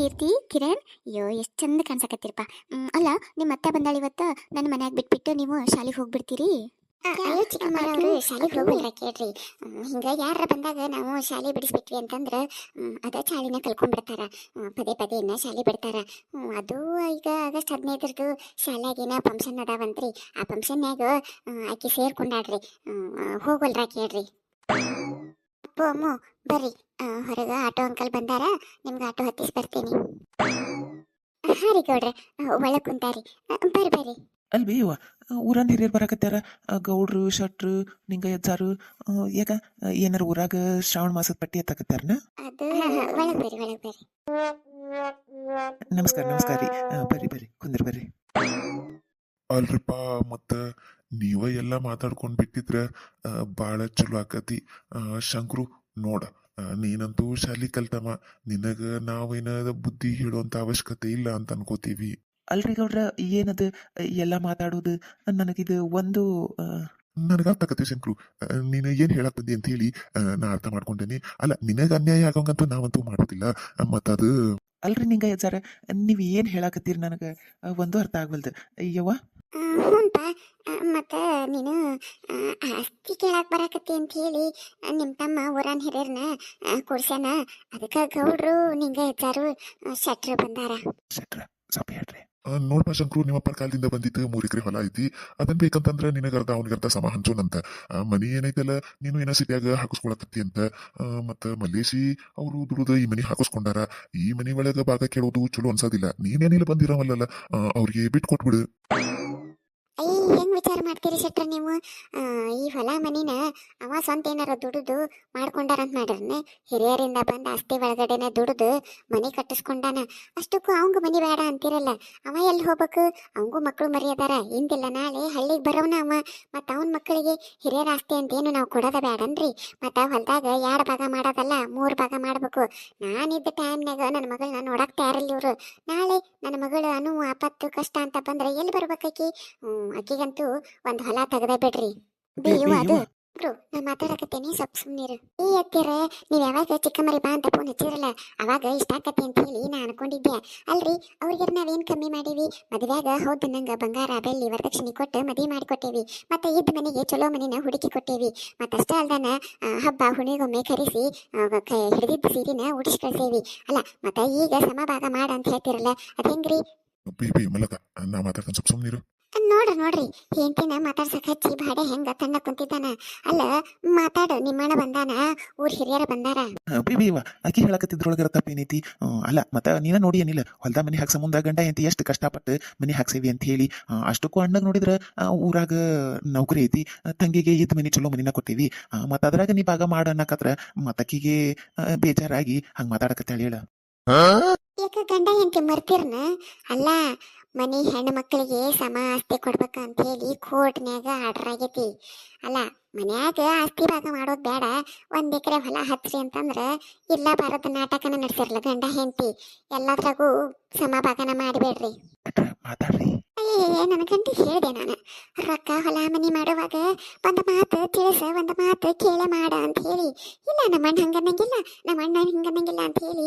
ಕೀರ್ತಿ, ಕಿರಣ್. ಅಯ್ಯೋ, ಎಷ್ಟು ಚಂದ ಕಾಣ್ಸಕತ್ತೀರಪ್ಪ. ಅಲ್ಲ ನಿಮ್ಮ ಅತ್ತೆ ಬಂದಾಳ ಇವತ್ತು ನನ್ನ ಮನ್ಯಾಗ ಬಿಟ್ಬಿಟ್ಟು ನೀವು ಶಾಲೆಗೆ ಹೋಗ್ಬಿಡ್ತೀರಿ? ಅಯ್ಯೋ ಚಿಕ್ಕಮ್ಮರವರು ಶಾಲೆಗೆ ಹೋಗಲ್ಲ ಕೇಳ್ರಿ. ಹಿಂಗೆ ಯಾರ ಬಂದಾಗ ನಾವು ಶಾಲೆ ಬಿಡಿಸ್ಬಿಟ್ವಿ ಅಂತಂದ್ರ ಅದ ಚಾಳಿನ ಕಲ್ಕೊಂಡ್ಬಿಡ್ತಾರ ಪದೇ ಪದೇ ಇನ್ನ ಶಾಲೆ ಬಿಡ್ತಾರ. ಅದು ಈಗ ಆಗಸ್ಟ್ ಹದಿನೈದರದು ಶಾಲ್ಯಾಗೇನ ಫಂಕ್ಷನ್ ಅದಾವಂತ್ರಿ. ಆ ಫಂಕ್ಷನ್ಯಾಗ ಆಕೆ ಸೇರ್ಕೊಂಡಾಡ್ರಿ ಹೋಗಲ್ರ ಕೇಳ್ರಿ. ಅಪ್ಪು ಅಮ್ಮು ಬರ್ರಿ ಹೊರಗೆ ಆಟೋ ಅಂಕಲ್ ಬಂದಾರ ನಿಮ್ಗೆ ಆಟೋ ಹತ್ತಿಸಿ ಬರ್ತೀನಿ. ಹಾಂ ರೀ ಗೌಡ್ರೆ ಒಳಗೆ ಕುಂತಾರಿ. ಬರ್ರಿ ಬರ್ರಿ. ಅಲ್ವಿ ಇವ ಊರನ್ ಹಿರಿಯರು ಬರಾಕತ್ತಾರ ಗೌಡ್ರು ಶಟ್ರು ನಿಂಗ ಯಜ್ಜಾರು ಆ, ಯಾಕ ಏನಾರ ಊರಾಗ ಶ್ರಾವಣ ಮಾಸದ ಪಟ್ಟಿ ಎತ್ತಾಕತ್ತಾರನ ನಮಸ್ಕಾರ ನಮಸ್ಕಾರ ರೀ. ಬರ್ರಿ ಬರ್ರಿ ಕುಂದ್ರ ಬರ್ರಿ. ಅಲ್ರಿಪ್ಪ ಮತ್ತ ನೀವ ಎಲ್ಲ ಮಾತಾಡ್ಕೊಂಡ್ ಬಿಟ್ಟಿದ್ರ ಬಾಳ ಚಲೋ ಆಕತಿ. ಶಂಕ್ರು ನೋಡ ನೀನಂತೂ ಶಾಲಿ ಕಲ್ತಮ್ಮ ನಿನಗ ನಾವೇನ ಬುದ್ಧಿ ಹೇಳುವಂತ ಅವಶ್ಯಕತೆ ಇಲ್ಲ ಅಂತ ಅನ್ಕೋತೀವಿ. ಅಲ್ರಿ ಗೌಡ್ರ ಏನದು ಎಲ್ಲ ಮಾತಾಡೋದು? ನನಗಿದು ಒಂದು ನನಗ ಅರ್ಥಾಕತಿ ಶಂಕ್ರು. ನೀನು ಏನ್ ಹೇಳಕ್ ಬಂದಿ ಅಂತ ಹೇಳಿ ನಾ ಅರ್ಥ ಮಾಡ್ಕೊಂಡೇನಿ. ಅಲ್ಲ ನಿನಗ ಅನ್ಯಾಯ ಆಗಂಗಂತೂ ನಾವಂತೂ ಮಾಡೋದಿಲ್ಲ. ಮತ್ತ ಮತ್ತದು? ಅಲ್ರಿ ನಿಂಗ ಸರ್ ನೀವ್ ಏನ್ ಹೇಳಾಕತ್ತೀರಿ ನನಗ? ಒಂದು ಅರ್ಥ ಆಗ್ವಲ್ದು. ಯವ್ವ ಹ್ಞೂನ್ಪ ಮತ್ತು ನೀನು ಆಸ್ತಿ ಕೇಳಕ್ಕೆ ಬರಾಕತ್ತಿ ಅಂತ ಹೇಳಿ ನಿಮ್ಮ ತಮ್ಮ ಊರನ್ ಹಿರಿಯರ್ನ ಕೊಡ್ಸ್ಯಾನ. ಅದಕ್ಕೆ ಗೌಡ್ರು, ನಿಂಗೆ ಹೆಚ್ಚಾರು ಶೆಟ್ರು ಬಂದಾರ. ಶೆಟ್ರ ಸ್ವಲ್ಪ ಹೇಳ್ರಿ. ನೋಡ್ಪ ಶಂಕ್ರು ನಿಮ್ಮಪ್ಪನ ಕಾಲದಿಂದ ಬಂದಿದ್ದು ಮೂರ್ ಎಕರೆ ಹೊಲ ಐತಿ. ಅದನ್ ಬೇಕಂತಂದ್ರೆ ನಿನಗ ಅರ್ಧ, ಅವನಿಗೆ ಅರ್ಧ ಸಮ ಹಂಚೋನಂತ. ಮನಿ ಏನೈತಲ್ಲ, ನೀನು ಏನೋ ಸಿಟಿಯಾಗ ಹಾಕಿಸ್ಕೊಳಕತ್ತಿ ಅಂತ. ಮತ್ತೆ ಮಲ್ಲೇಶಿ, ಅವರು ದುಡಿದ ಈ ಮನಿ ಹಾಕಿಸ್ಕೊಂಡಾರ. ಈ ಮನಿ ಒಳಗ ಭಾಗ ಕೇಳೋದು ಚಲೋ ಅನ್ಸೋದಿಲ್ಲ. ನೀನೇನಿಲ್ಲ ಬಂದಿರವಲ್ಲ ಅವ್ರಿಗೆ ಬಿಟ್ಟು ಕೊಟ್ಬಿಡು. ವಿಚಾರ ಮಾಡ್ತೀರಿ ಶೆಟ್ರ ನೀವು? ಈ ಹೊಲ ಮನಿನ ಅವ ಸ್ವಂತ ಏನಾರ ದುಡಿದು ಮಾಡ್ಕೊಂಡಾರಂತ ಮಾಡ್ರನೆ ಹಿರಿಯರಿಂದ ಬಂದ ಆಸ್ತಿ ಒಳಗಡೆನೆ ದುಡಿದು ಮನೆ ಕಟ್ಟಿಸ್ಕೊಂಡಾನ? ಅಷ್ಟಕ್ಕೂ ಅವಂಗ ಮನಿ ಬೇಡ ಅಂತಿರಲ್ಲ. ಅವ ಎಲ್ಲಿ ಹೋಗ್ಬೇಕು? ಅವಂಗೂ ಮಕ್ಕಳು ಮರ್ಯಾದಾರ. ಹಿಂದಿಲ್ಲ, ನಾಳೆ ಹಳ್ಳಿಗೆ ಬರೋನ ಅವ. ಮತ್ತ ಅವನ ಮಕ್ಕಳಿಗೆ ಹಿರಿಯರ ಆಸ್ತಿ ಅಂತ ಏನು ನಾವು ಕೊಡೋದ ಬೇಡನ್ರಿ ಮತ್ತ ಹೊಲದಾಗ ಎರಡು ಭಾಗ ಮಾಡೋದಲ್ಲ? ಮೂರು ಭಾಗ ಮಾಡಬೇಕು. ನಾನಿದ್ದ ಟೈಮ್ನಾಗ ನನ್ನ ಮಗಳನ್ನ ನೋಡಕ್ಕೆ ತಯಾರಿಲ್ಲ ಇವ್ರು. ನಾಳೆ ನನ್ನ ಮಗಳು ಅನು ಆಪತ್ತು ಕಷ್ಟ ಅಂತ ಬಂದ್ರೆ ಎಲ್ಲಿ ಬರ್ಬೇಕಾಕಿ? ಹ್ಮ್ ಅಕ್ಕಿಗಂತೂ ಒಂದ್ ಹೊಲ ತೆಗದ ಬಿಡ್ರಿ ಅದು. ಯವ್ವ. ನಾನು ಮಾತಾಡಕತ್ತೇನಿ, ಸ್ವಲ್ಪ ಸುಮ್ಮನಿರು ಈ ಅತ್ತಿರ ನೀವು ಯಾವಾಗ ಚಿಕ್ಕಮ್ಮರಿ ಬಾ ಅಂತ ಫೋನ್ ಹಚ್ಚಿರಲ್ಲ ಅವಾಗ ಇಷ್ಟ ಆಕತಿ ಅಂತ ಹೇಳಿ ನಾ ಅನ್ಕೊಂಡಿದ್ದೆ. ಅಲ್ರಿ ಅವ್ರಿಗೆ ನಾವೇನ್ ಕಮ್ಮಿ ಮಾಡೀವಿ ಮದ್ವ್ಯಾಗ ಹೌದು ನಂಗ ಬಂಗಾರ, ಬೆಳ್ಳಿ, ವರದಕ್ಷಿಣೆ ಕೊಟ್ಟು ಮಾಡಿ ಮಾಡಿಕೊಟ್ಟೇವಿ. ಮತ್ತೆ ಇದ್ದ ಮನೆಗೆ ಚಲೋ ಮನಿನ ಹುಡುಕಿ ಕೊಟ್ಟೇವಿ. ಮತ್ತಷ್ಟೇ ಅಲ್ದಾನ ಹಬ್ಬ ಹುಣಿಗೊಮ್ಮೆ ಕರೆಸಿ ಹಿಡಿದಿದ್ದ ಸೀರಿನ ಉಡಿಸಿ ಕಳಿಸೇವಿ. ಅಲ್ಲ, ಮತ್ತೆ ಈಗ ಸಮಭಾಗ ಮಾಡ ಅಂತ ಹೇಳ್ತಿರಲ್ಲ, ಅದ್ ಹೆಂಗ್ರಿ? ಬಿ ಮಲಕ, ನಾ ಮಾತಾಡ್ತಾನೆ, ಸ್ವಲ್ಪ ಸುಮ್ಮನಿರು ನೋಡ್ರಿ ನೋಡ್ರಿ. ಹೆಂಡತಿನ ಮಾತಾಡ್ಸಕ್ ಹಚ್ಚಿ ಬಾಡೆ ಹೆಂಗ ತಣ್ಣ ಕುಂತಿದ್ದಾನ. ಅಲ್ಲ ಮಾತಾಡು ನಿಮ್ಮಣ್ಣ ಬಂದಾನ ಊರ್ ಹಿರಿಯರ ಬಂದಾರ. ಬೇಬಿ ಇವ ಆಕಿ ಹೇಳಕತ್ತಿದ್ರೊಳಗರ ತಪ್ಪೇನೈತಿ? ಅಲ್ಲ ಮತ್ತ ನೀನ ನೋಡಿ ಏನಿಲ್ಲ. ಹೊಲ್ದ ಮನಿ ಹಾಕ್ಸ ಮುಂದ ಗಂಡ ಎಂತ ಎಷ್ಟು ಕಷ್ಟಪಟ್ಟು ಮನಿ ಹಾಕ್ಸೇವಿ ಅಂತ ಹೇಳಿ ಅಷ್ಟಕ್ಕೂ ಅಣ್ಣಗ್ ನೋಡಿದ್ರ ಊರಾಗ ನೌಕರಿ ಐತಿ. ತಂಗಿಗೆ ಇದ್ ಮನಿ ಚಲೋ ಮನಿನ ಕೊಟ್ಟಿವಿ. ಮತ್ತ ಅದ್ರಾಗ ನೀ ಭಾಗ ಮಾಡ ಅನ್ನಕತ್ರ ಮತ್ತಕ್ಕಿಗೆ ಬೇಜಾರಾಗಿ ಹಂಗ ಮಾತಾಡಕತ್ತಾಳ ಹೇಳ. ಯಾಕ ಗಂಡ ಎಂತ ಮರ್ತಿರ್ನ? ಅಲ್ಲ ಮನಿ ಹೆಣ್ಣು ಮಕ್ಕಳಿಗೆ ಸಮ ಆಸ್ತಿ ಕೊಡ್ಬೇಕ ಅಂತ ಹೇಳಿ ಕೋರ್ಟ್ನ್ಯಾಗ ಆರ್ಡರ್ ಆಗೈತಿ. ಅಲ್ಲ, ಮನ್ಯಾಗ ಆಸ್ತಿ ಭಾಗ ಮಾಡೋದು ಬೇಡ ಒಂದ್ ಎಕರೆ ಹೊಲ ಹಚ್ರಿ ಅಂತಂದ್ರ ಇಲ್ಲ ಭಾರತ ನಾಟಕನ ನಡ್ಸಿರ್ಲ ಗಂಡ ಹೆಂಡತಿ. ಎಲ್ಲದ್ರಾಗೂ ಸಮ ಭಾಗನ ಮಾಡಬೇಡ್ರಿ. ನನ್ನ ಗಂಟೆ ಹೇಳಿದೆ ನಾನು. ರೊಕ್ಕ ಹೊಲ ಮನಿ ಮಾಡುವಾಗ ಒಂದು ಮಾತು ತಿಳಿಸ ಒಂದು ಮಾತು ಕೇಳ ಮಾಡ ಅಂತ ಹೇಳಿ. ಇಲ್ಲ, ನಮ್ಮ ಅಣ್ಣ ಹಂಗನ್ನಂಗಿಲ್ಲ, ನಮ್ಮ ಅಣ್ಣ ಹಿಂಗನ್ನಂಗಿಲ್ಲ ಅಂತ ಹೇಳಿ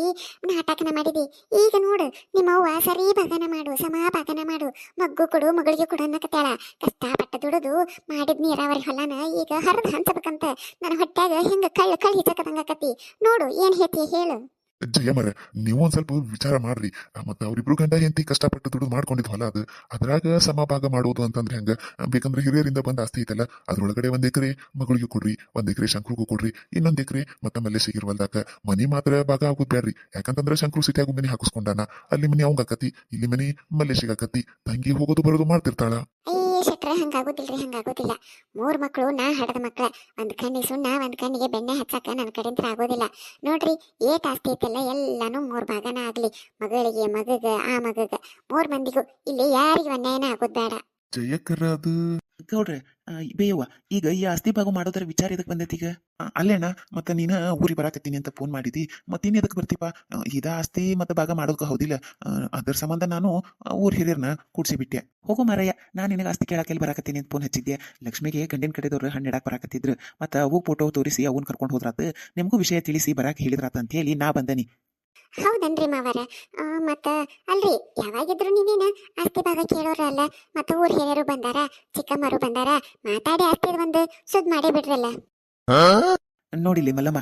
ನಾಟಕನ ಮಾಡಿದಿ. ಈಗ ನೋಡು ನಿಮ್ಮ ಅವ್ವ ಸರಿ ಭಾಗನ ಮಾಡು ಸಮ ಭಾಗನ ಮಾಡು. ಮಗ್ಗು ಕೊಡು, ಮಗಳಿಗೆ ಕೊಡು ಅನ್ನಕತ್ತಾಳ. ಕಷ್ಟಪಟ್ಟು ದುಡಿದು ಮಾಡಿದ ನೀರಾವರಿ ಹೊಲನ ಈಗ ಹರಿದು ಹಂಚಬೇಕಂತ ನನ್ನ ಹೊಟ್ಟ್ಯಾಗ ಹಿಂಗ ಕಳ್ಳು ಕಳ್ಳಿ ಚಕದಂಗಕತಿ ನೋಡು, ಏನು ಹೇಳ್ತಿ ಹೇಳು. ಜಯಮರ ನೀವು ಒಂದ್ ಸ್ವಲ್ಪ ವಿಚಾರ ಮಾಡ್ರಿ. ಮತ್ತೆ ಅವ್ರಿಬ್ರು ಗಂಡ ಹೆಂಡತಿ ಕಷ್ಟಪಟ್ಟು ದುಡ್ಡು ಮಾಡ್ಕೊಂಡಿದ್ ಹೊಲ ಅದು, ಅದ್ರಾಗ ಸಮಭಾಗ ಮಾಡೋದು ಅಂತಂದ್ರೆ ಹೆಂಗ? ಬೇಕಂದ್ರೆ ಹಿರಿಯರಿಂದ ಬಂದ ಆಸ್ತಿ ಐತಲ್ಲ, ಅದ್ರೊಳಗಡೆ ಒಂದ್ ಎಕರೆ ಮಗಳಿಗೂ ಕೊಡ್ರಿ, ಒಂದ್ ಎಕರೆ ಶಂಕ್ರಿಗೂ ಕೊಡ್ರಿ, ಇನ್ನೊಂದ್ ಎಕರೆ ಮತ್ತೆ ಮಲ್ಲೆ ಸಿಗಿರ್ವಲ್ದಾಕ. ಮನಿ ಮಾತ್ರ ಭಾಗ ಆಗೋದ್ ಬ್ಯಾಡ್ರಿ, ಯಾಕಂತಂದ್ರೆ ಶಂಕ್ರು ಸಿಟಿಯಾಗು ಮನಿ ಹಾಕಿಸ್ಕೊಂಡಾನ, ಅಲ್ಲಿ ಮನಿ ಅವಂಗ ಆಕತಿ, ಇಲ್ಲಿ ಮನಿ ಮಲ್ಲೆ ಸಿಗಾಕತಿ, ತಂಗಿ ಹೋಗೋದು ಬರೋದು ಮಾಡ್ತಿರ್ತಾಳ. ಶೆಟ್ರ, ಹಂಗಾಗೋದಿಲ್ರಿ, ಹಂಗಾಗೋದಿಲ್ಲ. ಮೂರು ಮಕ್ಕಳು ನಾ ಹಡದ ಮಕ್ಕಳ ಒಂದ್ ಕಣ್ಣಿಗೆ ಸುಣ್ಣ, ಒಂದ್ ಕಣ್ಣಿಗೆ ಬೆಣ್ಣೆ ಹಚ್ಚಕ ನನ್ನ ಕಡೆಯಿಂದ ಆಗೋದಿಲ್ಲ. ನೋಡ್ರಿ ಏಟ್ ಆಸ್ತಿ ಐತಲ್ಲ, ಎಲ್ಲಾನು ಮೂರ್ ಭಾಗನ ಆಗಲಿ. ಮಗಳಿಗೆ, ಮಗಗ, ಆ ಮಗಗ. ಮೂರ್ ಮಂದಿಗೂ, ಇಲ್ಲಿ ಯಾರಿಗೂ ಅನ್ಯಾಯನ ಆಗೋದು ಬೇಡ. ಜಯಕರ ಅದು ಬೇಯವ್ವ, ಈಗ ಈ ಆಸ್ತಿ ಭಾಗ ಮಾಡೋದ್ರ ವಿಚಾರ ಇದಕ್ಕೆ ಬಂದೈತಿ ಈಗ? ಅಲ್ಲೇನ ಮತ್ತೆ ನೀನ ಊರಿಗೆ ಬರಾಕತ್ತೀನಿ ಅಂತ ಫೋನ್ ಮಾಡಿದಿ, ಮತ್ತಿನ್ ಎದಕ್ ಬರ್ತೀಪ? ಇದ ಆಸ್ತಿ ಮತ್ತೆ ಭಾಗ ಮಾಡೋದಕ್ಕೆ ಹೌದಿಲ್ಲ. ಅದ್ರ ಸಂಬಂಧ ನಾನು ಊರ್ ಹಿರಿಯರ್ನ ಕೂಡ್ಸಿ ಬಿಟ್ಟೆ ಹೋಗೋ ಮಾರಯ್ಯ, ನಾನು ನಿನಗೆ ಆಸ್ತಿ ಕೇಳಕ್ಕೆ ಬರಾಕತ್ತೀನಿ ಅಂತ ಫೋನ್ ಹಚ್ಚಿದ್ದೆ. ಲಕ್ಷ್ಮಿಗೆ ಗಂಡಿನ ಕಡೆದವ್ರು ಹಣ್ಣು ಇಡಕ್ಕೆ ಬರಾಕತ್ತಿದ್ರು. ಮತ್ತೆ ಅವು ಫೋಟೋ ತೋರಿಸಿ ಅವನ್ ಕರ್ಕೊಂಡು ಹೋದ್ರಾತ, ನಿಮಗೂ ವಿಷಯ ತಿಳಿಸಿ ಬರಾಕ್ ಹೇಳಿದ್ರಾತ ಅಂತ ಹೇಳಿ ನಾ ಬಂದನಿ. ಹೌದನ್ರಿ ಮಾವರ. ಮತ್ತ ಅಲ್ರಿ, ಯಾವಾಗಿದ್ರು ನೀವೇನ ಆಸ್ತಿ ಭಾಗ ಕೇಳೋರಲ್ಲ, ಮತ್ತ ಊರ್ ಹಿರಿಯರು ಬಂದಾರ, ಚಿಕ್ಕಮ್ಮರು ಬಂದಾರ, ಮಾತಾಡಿ ಆಸ್ತಿ ಒಂದು ಸುದ್ ಮಾಡೇ ಬಿಡ್ರಲ್ಲ. ನೋಡಿಲಿ ಮಲ್ಲಮ್ಮ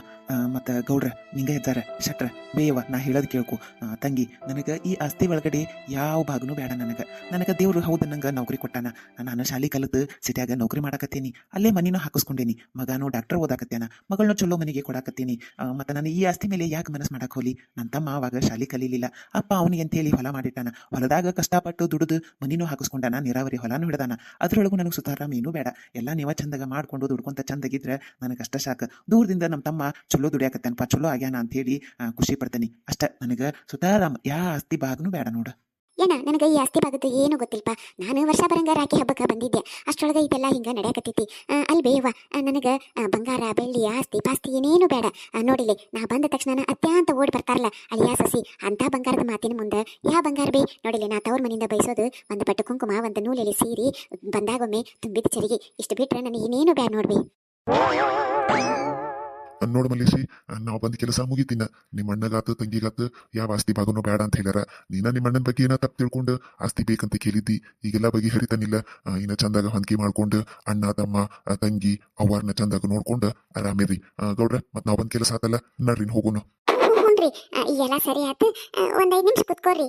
ಮತ್ತು ಗೌಡ್ರ, ನಿಂಗ ಇದ್ದಾರ. ಶಟ್ರ ಬೇಯವ ನಾ ಹೇಳೋದು ಕೇಳ್ಕೊ. ತಂಗಿ, ನನಗೆ ಈ ಆಸ್ತಿ ಒಳಗಡೆ ಯಾವ ಭಾಗನೂ ಬೇಡ ನನಗೆ. ನನಗೆ ದೇವರು ಹೌದು ನಂಗೆ ನೌಕರಿ ಕೊಟ್ಟಾನ. ನಾನು ಶಾಲಿ ಕಲಿತು ಸಿಟಿಯಾಗ ನೌಕರಿ ಮಾಡಾಕತ್ತೀನಿ. ಅಲ್ಲೇ ಮನಿನೂ ಹಾಕಿಸ್ಕೊಂಡೇನಿ. ಮಗನೂ ಡಾಕ್ಟರ್ ಓದಾಕತ್ತೇನ ಮಗಳನ್ನೂ ಚಲೋ ಮನೆಗೆ ಕೊಡಾಕತ್ತೀನಿ. ಮತ್ತು ಮತ್ತ ನಾನು ಈ ಆಸ್ತಿ ಮೇಲೆ ಯಾಕೆ ಮನಸ್ಸು ಮಾಡಕ್ಕೆ ಹೋಲಿ? ನನ್ನ ತಮ್ಮ ಆವಾಗ ಶಾಲಿ ಕಲೀಲಿಲ್ಲ. ಅಪ್ಪ ಅವನಿಗೆ ಅಂತೇಳಿ ಹೊಲ ಮಾಡಿಟ್ಟಾನ. ಹೊಲದಾಗ ಕಷ್ಟಪಟ್ಟು ದುಡಿದು ಮನಿನೂ ಹಾಕಿಸ್ಕೊಂಡಾನ. ನೀರಾವರಿ ಹೊಲನೂ ಹಿಡ್ದಾನ. ಅದರೊಳಗೂ ನನಗೆ ಸುತಾರಾಮ ಏನೂ ಬೇಡ. ಎಲ್ಲ ನೀವ ಚಂದಾಗ ಮಾಡಿಕೊಂಡು ದುಡ್ಕೊಂತ ಚಂದಾಗಿದ್ರೆ ನನಗೆ ಅಷ್ಟ ಸಾಕು ದೂರದಿಂದ ನಮ್ಮ ತಮ್ಮ ಚಲೋ ದುಡಿಯಾಕತ್ತೇನಪ್ಪ, ಚಲೋ ಆಗ್ಯಾನ ಅಂತ ಹೇಳಿ ಖುಷಿ ಪಡ್ತೇನೆ. ಅಷ್ಟ, ನನಗೆ ಸುತಾರಾಮ್, ಯಾ ಆಸ್ತಿ ಭಾಗನೂ ಬೇಡ ನೋಡು. ಏನ, ನನಗೆ ಈ ಆಸ್ತಿ ಭಾಗದ ಏನು ಗೊತ್ತಿಲ್ಪ ನಾನು ವರ್ಷ ಬರಂಗ ರಾಖಿ ಹಬ್ಬಕ್ಕೆ ಬಂದಿದ್ದೆ. ಅಷ್ಟೊಳಗೆ ಇದೆಲ್ಲ ಹಿಂಗ ನಡೆಯಕತ್ತೈತಿ. ಅಲ್ಲಿ ಅಲ್ ಬೇವ ನನಗೆ ಬಂಗಾರ, ಬೆಳ್ಳಿ, ಆಸ್ತಿ, ಪಾಸ್ತಿ ಏನೇನು ಬೇಡ ನೋಡಿಲಿ, ನಾ ಬಂದ ತಕ್ಷಣ ಅತ್ಯಂತ ಓಡಿ ಬರ್ತಾರಲ್ಲ, ಅಳಿಯ, ಸಸಿ ಅಂತ ಬಂಗಾರದ ಮಾತಿನ ಮುಂದೆ ಯಾ ಬಂಗಾರ ಬೇ? ನೋಡಿಲಿ, ನಾ ತವ್ರ ಮನೆಯಿಂದ ಬಯಸೋದು ಒಂದು ಪಟ್ಟು ಕುಂಕುಮ, ಒಂದು ನೂಲೆಲಿ ಸೀರಿ, ಬಂದಾಗೊಮ್ಮೆ ತುಂಬಿದ ಚರಿಗೆ. ಇಷ್ಟು ಬಿಟ್ರೆ ನನಗೆ ಏನೇನು ಬೇಡ ನೋಡ್ಬಿ. ನೋಡು ಮಲ್ಲೇಶಿ ನಾವು ಬಂದ್ ಕೆಲಸ ಮುಗಿತೀನ. ನಿಮ್ಮ ಅಣ್ಣಗಾತ ತಂಗಿಗಾತ ಯಾವ ಆಸ್ತಿ ಭಾಗನೂ ಬೇಡ ಅಂತ ಹೇಳ್ಯಾರ. ನೀನ ನಿಮ್ಮ ಅಣ್ಣನ ಬಗ್ಗೆ ಏನ ತಪ್ಪು ತಿಳ್ಕೊಂಡು ಆಸ್ತಿ ಬೇಕಂತ ಕೇಳಿದ್ದಿ. ಈಗೆಲ್ಲ ಬಗ್ಗೆ ಹರಿತಾನಿಲ್ಲ. ಇನ್ನ ಚಂದಾಗ ಹೊಂದಿಕೆ ಮಾಡ್ಕೊಂಡು ಅಣ್ಣ ತಮ್ಮ ತಂಗಿ ಅವ್ವಾರನ್ನ ಚಂದಾಗ ನೋಡ್ಕೊಂಡು ಆರಾಮಿರಿ. ಗೌಡ್ರ ಮತ್ ನಾವ್ ಬಂದ್ ಕೆಲಸ ಆತಲ್ಲ ನಡ್ರಿ ಹೋಗೋಣ. ಹ್ಞೂನ್ರಿ ಆ, ಈ ಎಲ್ಲ ಸರಿ ಆತು. ಒಂದ್ ಐದ್ ನಿಮಿಷ ಕುತ್ಕೋರಿ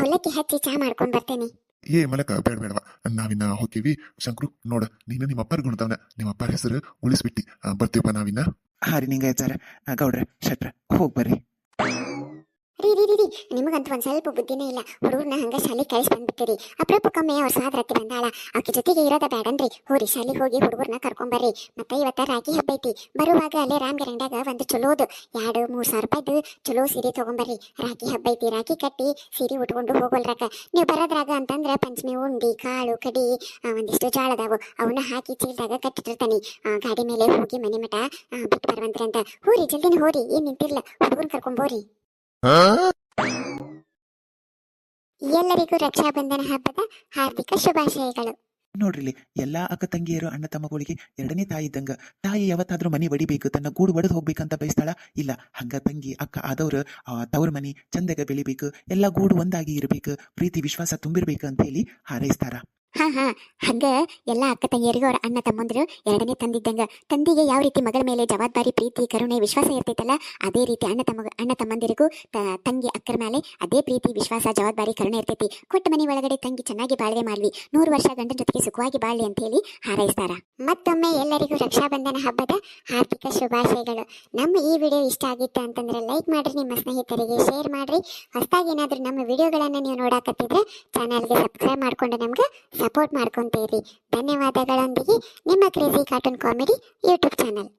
ಅವಲಕ್ಕಿ ಹಚ್ಚಿ ಚಾ ಮಾಡ್ಕೊಂಡ್ ಬರ್ತೇನೆ. ಏ ಮಲಕ ಬೇಡ ಬೇಡವಾ ನಾವಿನ್ನ ಹೋಗ್ತೀವಿ ಶಂಕ್ರು ನೋಡ ನೀನು ನಿಮ್ಮ ಅಪ್ಪರ ಗುಣದವನ. ನಿಮ್ಮ ಅಪ್ಪರ ಹೆಸರು ಉಳಿಸ್ಬಿಟ್ಟಿ. ಬರ್ತೀವಪ್ಪ ನಾವಿನ್ನ. ಹಾರಿ ನಿಂಗ ಇದ್ದಾರ ಗೌಡ್ರ ಶೆಟ್ರ ಹೋಗಿ ಬರ್ರಿ. ರೀ ರೀ ರೀ ನಿಮಗಂತೂ ಒಂದ್ ಸ್ವಲ್ಪ ಬುದ್ಧಿನೇ ಇಲ್ಲ. ಹುಡುಗರ್ನ ಹಂಗ ಶಾಲೆಗೆ ಕಳಿಸಿ ಬಂದ್ಬಿಟ್ಟಿರಿ. ಅಪ್ರೂಪಕ್ಕೊಮ್ಮೆ ಅವ್ರ ಸಾದ್ರತಿ ಬಂದಾಳ. ಆಕೆ ಜೊತೆಗೆ ಇರೋದ ಬೇಡನ್ರಿ ಹೋರಿ ಶಾಲೆಗೆ ಹೋಗಿ ಹುಡುಗರ್ನ ಕರ್ಕೊಂಬರ್ರಿ. ಮತ್ತೆ ಇವತ್ತ ರಾಗಿ ಹಬ್ಬ ಐತಿ. ಬರುವಾಗ ಅಲ್ಲೇ ರಾಮಗಿರಂಡ್ಯಾಗ ಒಂದು ಚಲೋದು. ಎರಡು, ಮೂರು ಸಾವಿರ ರೂಪಾಯ್ದು ಚಲೋ ಸೀರೆ ತೊಗೊಂಬರ್ರಿ. ರಾಗಿ ಹಬ್ಬ ಐತಿ ರಾಖಿ ಕಟ್ಟಿ ಸೀರೆ ಉಟ್ಕೊಂಡು ಹೋಗೋಲ್ರಾಕ ನೀವು ಬರೋದ್ರಾಗ ಅಂತಂದ್ರ ಪಂಚಮಿ, ಉಂಡಿ, ಕಾಳು, ಕಡಿ ಒಂದಿಷ್ಟು ಜಾಳದಾವು ಅವನ್ನ ಹಾಕಿ ಚೀಲದಾಗ ಕಟ್ಟಿರ್ತಾನೆ ಗಾಡಿ ಮೇಲೆ ಹೋಗಿ ಮನೆ ಮಠ ಬಿಟ್ಟು ಬರುವಂತ್ರಿ ಅಂತ. ಹೋರಿ ಜಲ್ದಿನ ಹೋರಿ ಏನ್ ನಿಂತಿರ್ಲ. ಕರ್ಕೊಂಡು ಕರ್ಕೊಂಬೋರಿ ಎಲ್ಲರಿಗೂ ರಕ್ಷಾಬಂಧನ ಹಬ್ಬದ ಹಾರ್ದಿಕ ಶುಭಾಶಯಗಳು. ನೋಡ್ರಿಲಿ ಎಲ್ಲಾ ಅಕ್ಕ ತಂಗಿಯರು, ಅಣ್ಣ ತಮ್ಮಗಳಿಗೆ ಎರಡನೇ ತಾಯಿ ಇದ್ದಂಗ, ತಾಯಿ ಯಾವತ್ತಾದ್ರೂ ಮನೆ ಒಡಿಬೇಕು ತನ್ನ ಗೂಡು ಒಡೆದು ಹೋಗ್ಬೇಕಂತ ಬಯಸ್ತಾಳ? ಇಲ್ಲ, ಹಂಗ ತಂಗಿ, ಅಕ್ಕ ಆದವ್ರು ತವ್ರ ಮನೆ ಚಂದಗ ಬೆಳಿಬೇಕು, ಎಲ್ಲಾ ಗೂಡು ಒಂದಾಗಿ ಇರಬೇಕು, ಪ್ರೀತಿ, ವಿಶ್ವಾಸ ತುಂಬಿರ್ಬೇಕು ಅಂತ ಹೇಳಿ ಹಾರೈಸ್ತಾರ. ಹಾ ಹಾ, ಹಂಗ ಎಲ್ಲ ಅಕ್ಕ ತಂಗಿಯರಿಗೂ ಅವ್ರ ಅಣ್ಣ ತಮ್ಮಂದಿರು ಎರಡನೇ ತಂದಿದ್ದಂಗ. ತಂದಿಗೆ ಯಾವ ರೀತಿ ಮಗಳ ಮೇಲೆ ಜವಾಬ್ದಾರಿ, ಪ್ರೀತಿ, ಕರುಣೆ, ವಿಶ್ವಾಸ ಇರ್ತೈತಲ್ಲ, ಅದೇ ರೀತಿ ಅಣ್ಣ ತಮ್ಮ, ಅಣ್ಣ ತಮ್ಮಂದಿರಿಗೂ ತಂಗಿ ಅಕ್ಕರ ಮೇಲೆ ಅದೇ ಪ್ರೀತಿ, ವಿಶ್ವಾಸ, ಜವಾಬ್ದಾರಿ, ಕರುಣೆ ಇರ್ತೈತಿ. ಕೊಟ್ಟ ಮನೆ ಒಳಗಡೆ ತಂಗಿ ಚೆನ್ನಾಗಿ ಬಾಳ್ವೆ ಮಾಡ್ಲಿ. ನೂರು ವರ್ಷ ಗಂಡನ ಜೊತೆಗೆ ಸುಖವಾಗಿ ಬಾಳ್ಲಿ ಅಂತ ಹೇಳಿ ಹಾರೈಸ್ತಾರ. ಮತ್ತೊಮ್ಮೆ ಎಲ್ಲರಿಗೂ ರಕ್ಷಾಬಂಧನ ಹಬ್ಬದ ಹಾರ್ದಿಕ ಶುಭಾಶಯಗಳು. ನಮ್ಮ ಈ ವಿಡಿಯೋ ಇಷ್ಟ ಆಗಿತ್ತು ಅಂತಂದ್ರೆ ಲೈಕ್ ಮಾಡ್ರಿ, ನಿಮ್ಮ ಸ್ನೇಹಿತರಿಗೆ ಶೇರ್ ಮಾಡ್ರಿ. ಹೊಸದಾಗಿ ಏನಾದರೂ ನಮ್ಮ ವಿಡಿಯೋಗಳನ್ನ ನೀವು ನೋಡಾಕತ್ತಿದ್ರೆ ಚಾನಲ್ಗೆ ಸಬ್ಸ್ಕ್ರೈಬ್ ಮಾಡ್ಕೊಂಡು ನಮ್ಗೆ ಸಪೋರ್ಟ್ ಮಾಡ್ಕೊಂತೀರಿ ಧನ್ಯವಾದಗಳೊಂದಿಗೆ ನಿಮ್ಮ crazy cartoon comedy YouTube channel.